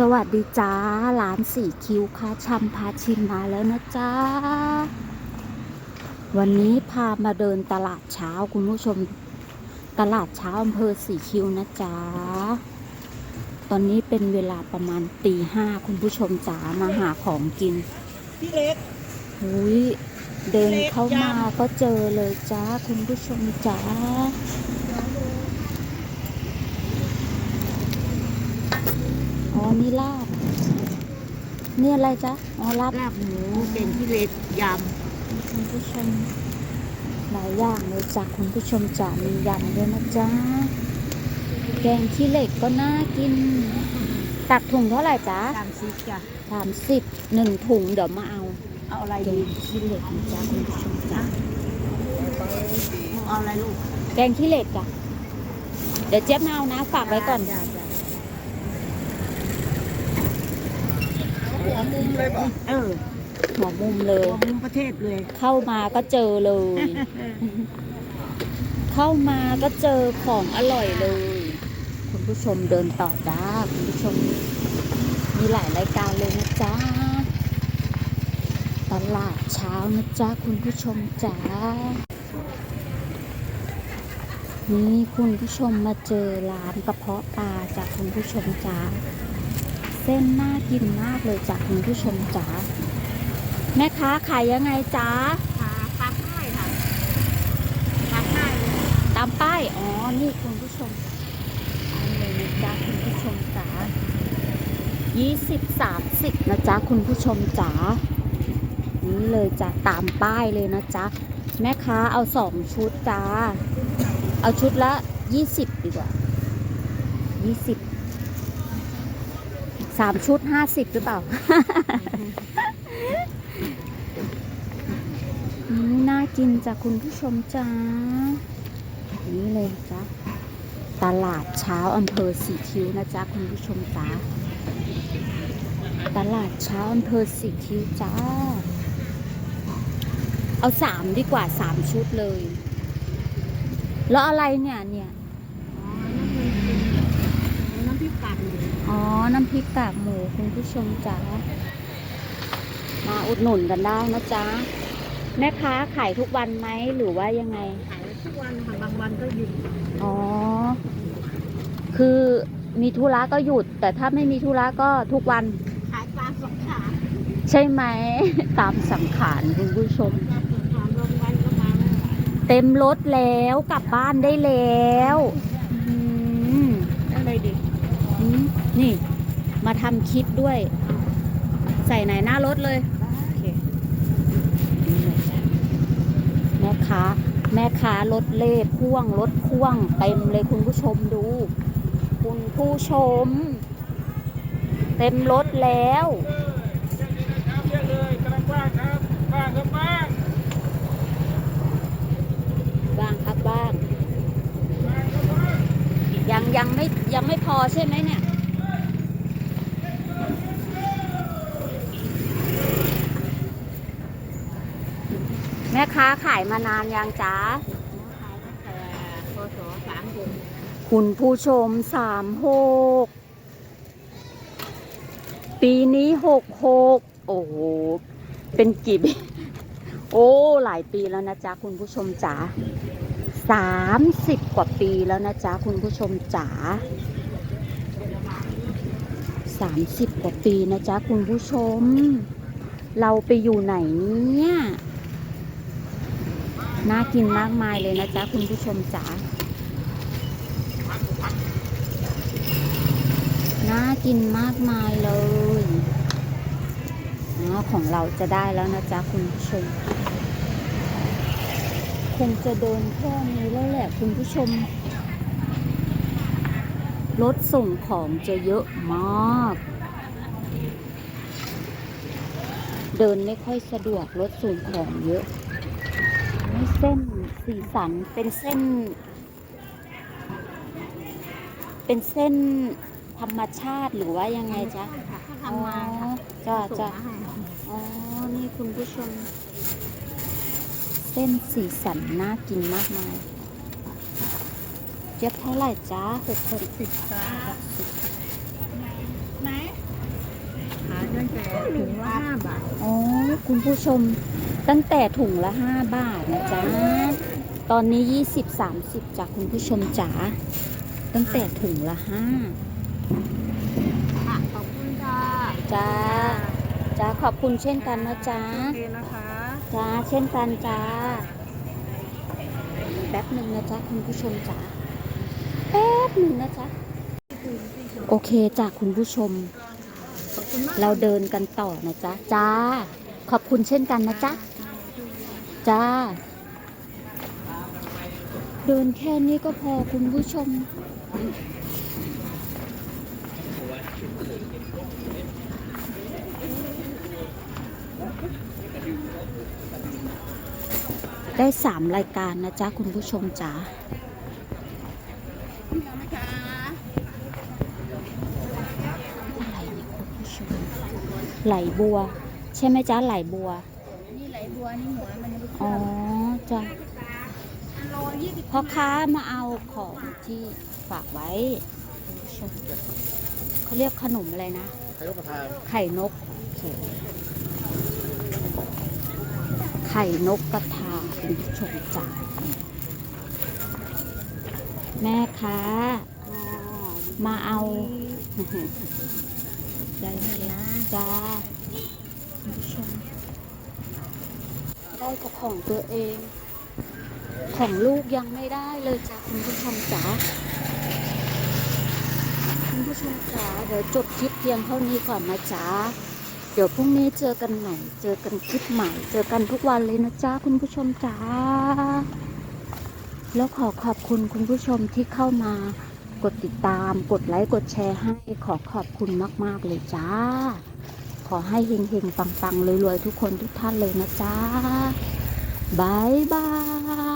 สวัสดีจ้าร้านสี่คิวค่ะชำพาชิมมาแล้วนะจ้า วันนี้พามาเดินตลาดเช้าคุณผู้ชม ตลาดเช้าอำเภอสี่คิวนะจ้า ตอนนี้เป็นเวลาประมาณตีห้าคุณผู้ชมจ๋ามาหาของกินพี่เล็กหุยเดินเข้ามาก็เจอเลยจ้าคุณผู้ชมจ๋า อ๋อนี่ลาบ นี่อะไรจ๊ะ อ๋อลาบลาบหมูเป็นพี่เล็กยคุณผู้ชมหลายอย่างเลยจ้ะคุณผู้ชมจ๋ามียำด้วยนะจ๊ะ แกงขี้เหล็กก็น่ากิน ตักถุงเท่าไหร่จ๊ะำตามซิกจ้ะสามสิบหนึ่งถุงเดี๋ยวมาเอา เอาอะไรแกดีงขี้เหล็กนะจ๊ะคุณผู้ชมจ๋า เอาอะไรลูกแกงขี้เหล็กจ้ะ เดี๋ยวเจ๊ยบมาเอานะฝากไว้ก่อน จ้ะจ้ะ หัว มุมเลยบอกเออหัวมุมเลยตัวมุมประเทศเลย เข้ามาก็เจอเลย เข้ามาก็เจอของอร่อยเลย คุณผู้ชมเดินต่อจ้าคุณผู้ชม มีหลายรายการเลยนะจ๊ะตลาดเช้านะจ๊ะคุณผู้ชมจ๋านี่คุณผู้ชมมาเจอร้านกระเพาะปลาจากคุณผู้ชมจ๋า เส้นน่ากินมากเลยจากคุณผู้ชมจ๋าแม่ค้าขายยังไงจ๊ะค่ะปักให้ค่ะปักให้ตามป้ายอ๋อนี่คุณผู้ชมอันเลยนะจ๊ะคุณผู้ชมจ๋ายี่สิบสามสิบนะจ๊ะคุณผู้ชมจ๋านี่เลยจ้ะตามป้ายเลยนะจ๊ะแม่ค้าเอาสองชุดจ้า เอาชุดละยี่สิบดีกว่ายี่สิบ สามชุดห้าสิบหรือเปล่า น่ากินจ้ะคุณผู้ชมจ้า นี่เลยจ้ะตลาดเช้าอำเภอสีคิ้วนะจ๊ะคุณผู้ชมจ้า ตลาดเช้าอำเภอสีคิ้วจ้า เอาสามดีกว่าสามชุดเลย แล้วอะไรเนี่ยเนี่ย อ๋อน้ำพริกกากหมู อ๋อ น้ำพริกกากหมูคุณผู้ชมจ้ามาอุดหนุนกันได้นะจ๊ะแม่ค้าขายทุกวันไหมหรือว่ายังไง ขายทุกวันค่ะบางวันก็หยุด อ๋อ คือมีธุระก็หยุด แต่ถ้าไม่มีธุระก็ทุกวัน ขายปลาสองขาใช่ไหม ตามสังขารคุณผู้ชมปลาสองขาลงวันก็มาไม่ไหวเต็มรถแล้วกลับบ้านได้แล้วอืมอะไรดีอืมนี่ มาทำคลิปด้วย ใส่ไหนหน้ารถเลยโอเลยแม่ค้าแม่ค้ารถเล่พ่วงรถพ่วงเต็มเลยคุณผู้ชมดู คุณผู้ชม เต็มรถแล้วบ้างครับบ้าง ยังยังไม่ยังไม่พอใช่ไหมเนี่ย แม่ค้าขายมานานยังจ๊ะขายตั้งแต่พศสามหกคุณผู้ชมสามหกปีนี้หกหกโอ้โห เป็นกี่ปีโอ้ หลายปีแล้วนะจ๊ะคุณผู้ชมจ๋าสามสิบกว่าปีแล้วนะจ๊ะคุณผู้ชมจ๋าสามสิบกว่าปีนะจ๊ะคุณผู้ชม เราไปอยู่ไหนเนี่ย น่ากินมากมายเลยนะจ๊ะคุณผู้ชมจ๋าน่ากินมากมายเลยอ๋อของเราจะได้แล้วนะจ๊ะคุณผู้ชมคงจะเดินแค่นี้แล้วแหละคุณผู้ชมรถส่งของจะเยอะมาก เดินไม่ค่อยสะดวกรถส่งของเยอะ เส้นสีสันเป็นเส้น เป็นเส้นธรรมชาติหรือว่ายังไงจ๊ะค่ะเขาทำมาค่ะจ้าส่งจ้ามาให้อ๋อ นี่คุณผู้ชม เส้นสีสันน่ากินมากมายเจ็บเท่าไหร่จ้าหกสิบสิบค่ะไหนถุงละห้าบาท อ๋อ คุณผู้ชม ตั้งแต่ถุงละ 5 บาทนะจ๊ะ ตอนนี้ 20 30จากคุณผู้ชมจ๋า ตั้งแต่ถุงละค่ะขอบคุณค่ะ5จ้าจ้าขอบคุณเช่นกันนะจ๊ะโอเคนะคะจ้าเช่นกันจ้าแป๊บหนึ่งนะจ๊ะคุณผู้ชมจ๋าแป๊บหนึ่งนะจ๊ะโอเคจ้ะคุณผู้ชมขอบคุณมากเราเดินกันต่อนะจ๊ะจ้าขอบคุณเช่นกันนะจ๊ะ จ้า เดินแค่นี้ก็พอคุณผู้ชม ได้สามรายการนะจ๊ะ คุณผู้ชมจ๋าไรเนี่ยคุณผู้ชมไหลบัว ใช่ไหมจ๊ะไหลบัว นี่ไหลบัวนี่หัวมันไม่อ๋อจ้ะโลยี่สิบพ่อค้ามาเอาของที่ฝากไว้คุณผู้ชมเขาเรียกขนมอะไรนะ ใครรับประทานไข่นกโอเคไข่นกกระทาคุณผู้ชมจ้าแม่ค้ามาเอา ได้เลยนะจ้าคุณผู้ชม ได้กับของตัวเอง ของลูกยังไม่ได้เลยจ้ะคุณผู้ชมจ๋าคุณผู้ชมจ๋าเดี๋ยวจบคลิปเพียงเท่านี้ก่อนนะจ๊ะเดี๋ยวพรุ่งนี้เจอกันใหม่ เจอกันคลิปใหม่ เจอกันทุกวันเลยนะจ๊ะคุณผู้ชมจ๋าแล้วขอขอบคุณคุณผู้ชมที่เข้ามากดติดตาม กดไลค์ กดแชร์ให้ขอขอบคุณมาก ๆ เลยจ้า ขอให้เฮงๆปังๆรวยๆทุกคนทุกท่านเลยนะจ๊ะบายบาย